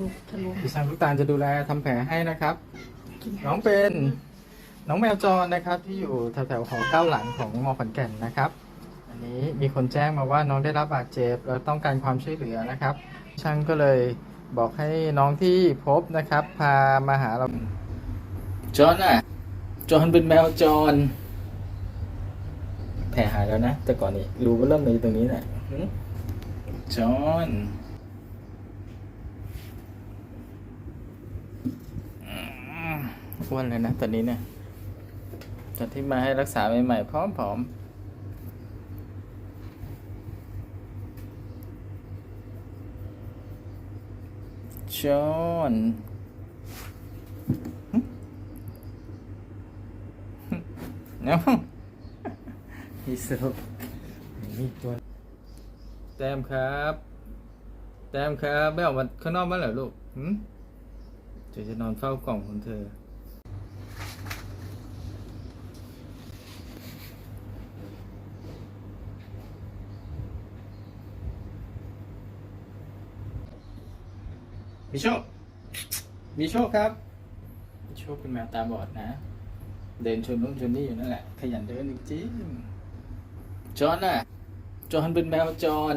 ลุทะลุพี่ช้างลูกตาลจะดูแลทำแผลให้นะครับน้องเป็นน้องแมวจรนะครับที่อยู่แถวๆหอเก้าหลังของมอขอนแก่นนะครับ อันนี้มีคนแจ้งมาว่าน้องได้รับบาดเจ็บแล้วต้องการความช่วยเหลือนะครับ ช่างก็เลยบอกให้น้องที่พบนะครับ พามาหาเราจอนอะจอนเป็นแมวจร แผลหายแล้วนะ แต่ก่อนนี้รูก็เริ่มเลยตรงนี้แหละหึจอนอืม อ้วนเลยนะตอนนี้เนี่ยตอนที่มาให้รักษาใหม่ๆพร้อมๆจอนหึหึเนาะมีสุมีตัว แต้มครับ แต้มครับไม่ออกมาข้างนอกบ้างเหรอลูกหืมเดี๋ยวจะนอนเฝ้ากล่องของเธอ มีโชคมีโชคครับมีโชคเป็นแมวตาบอดนะ เดินชนนู้นชนนี่อยู่นั่นแหละ ขยันเดินจริงจอนน่ะ จอนเป็นแมวจอน